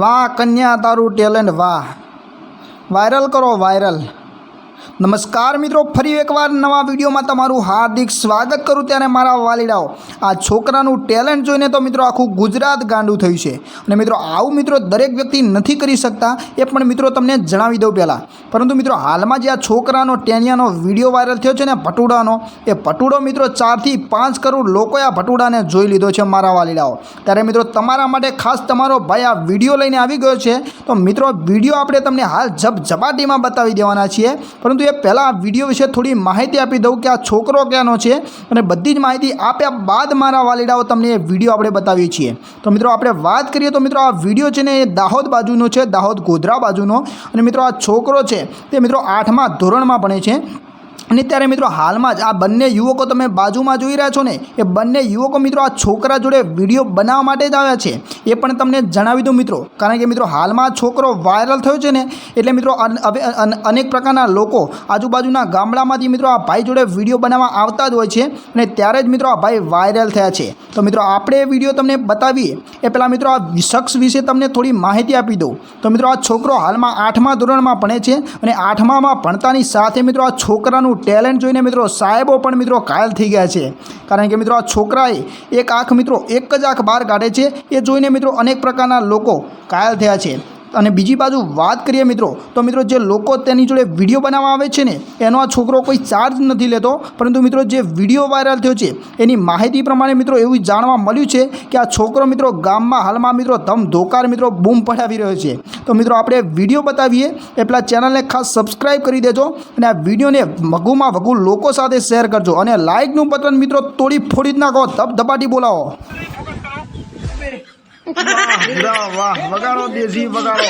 વાહ કન્યા તારું ટેલેન્ટ વાહ. વાયરલ કરો વાયરલ નમસ્કાર મિત્રો, ફરી એકવાર નવા વિડીયોમાં તમારું હાર્દિક સ્વાગત કરું ત્યારે મારા વાલીડાઓ, આ છોકરાનું ટેલેન્ટ જોઈને તો મિત્રો આખું ગુજરાત ગાંડું થયું છે. અને મિત્રો, આવું મિત્રો દરેક વ્યક્તિ નથી કરી શકતા, એ પણ મિત્રો તમને જણાવી દઉં પહેલાં. પરંતુ મિત્રો, હાલમાં જે આ છોકરાનો ટેનિયાનો વીડિયો વાયરલ થયો છે ને ભટુડાનો, એ ભટુડો મિત્રો ચારથી પાંચ કરોડ લોકોએ આ ભટુડાને જોઈ લીધો છે મારા વાલીડાઓ. ત્યારે મિત્રો, તમારા માટે ખાસ તમારો ભાઈ આ વીડિયો લઈને આવી ગયો છે. તો મિત્રો, વીડિયો આપણે તમને હાલ ઝપઝપાટીમાં બતાવી દેવાના છીએ. પરંતુ એ પહેલાં વીડિયો વિશે થોડી માહિતી આપી દઉં કે આ છોકરો ક્યાંનો છે અને બધી જ માહિતી આપ્યા બાદ મારા વાલીડાઓ તમને એ વીડિયો આપણે બતાવીએ છીએ. તો મિત્રો, આપણે વાત કરીએ તો મિત્રો, આ વીડિયો છે ને એ દાહોદ બાજુનો છે, દાહોદ ગોધરા બાજુનો. અને મિત્રો, આ છોકરો છે તે મિત્રો આઠમા ધોરણમાં ભણે છે. અને ત્યારે મિત્રો હાલમાં જ આ બંને યુવકો તમે બાજુમાં જોઈ રહ્યા છો ને, એ બંને યુવકો મિત્રો આ છોકરા જોડે વીડિયો બનાવવા માટે જ આવ્યા છે. એ પણ તમને જણાવી દઉં મિત્રો. કારણ કે મિત્રો હાલમાં છોકરો વાયરલ થયો છે ને, એટલે મિત્રો હવે અનેક પ્રકારના લોકો આજુબાજુના ગામડામાંથી મિત્રો આ ભાઈ જોડે વીડિયો બનાવવા આવતા જ હોય છે અને ત્યારે જ મિત્રો આ ભાઈ વાયરલ થયા છે. તો મિત્રો આપણે વીડિયો તમને બતાવીએ. એ પહેલાં મિત્રો આ શખ્સ વિશે તમને થોડી માહિતી આપી દઉં. તો મિત્રો આ છોકરો હાલમાં આઠમા ધોરણમાં ભણે છે અને આઠમામાં ભણતાની સાથે મિત્રો આ છોકરાનું ટેલેન્ટ જોઈને મિત્રો સાહેબો પણ મિત્રો ઘાયલ થઈ ગયા છે. કારણ કે મિત્રો આ છોકરાએ એક આંખ મિત્રો એક જ આંખ બહાર કાઢે છે. એ જોઈને મિત્રો અનેક પ્રકારના લોકો ઘાયલ થયા છે. અને બીજી બાજુ વાત કરીએ મિત્રો, તો મિત્રો જે લોકો તેની જોડે વીડિયો બનાવવા આવે છે ને, એનો આ છોકરો કોઈ ચાર્જ નથી લેતો. પરંતુ મિત્રો જે વીડિયો વાયરલ થયો છે, એની માહિતી પ્રમાણે મિત્રો એવું જાણવા મળ્યું છે કે આ છોકરો મિત્રો ગામમાં હાલમાં મિત્રો ધમ ધોકાર મિત્રો બૂમ પડાવી રહ્યો છે. તો મિત્રો આપણે વીડિયો બતાવીએ એ પેલા ચેનલને ખાસ સબસ્ક્રાઈબ કરી દેજો અને આ વિડીયોને વગુમાં વઘુ લોકો સાથે શેર કરજો. અને લાઇકનું બટન મિત્રો તોડી ફોડી જ નાખો ધબધબાટી બોલાવો. વાહ વાહ વગાડો દેશી વગાડો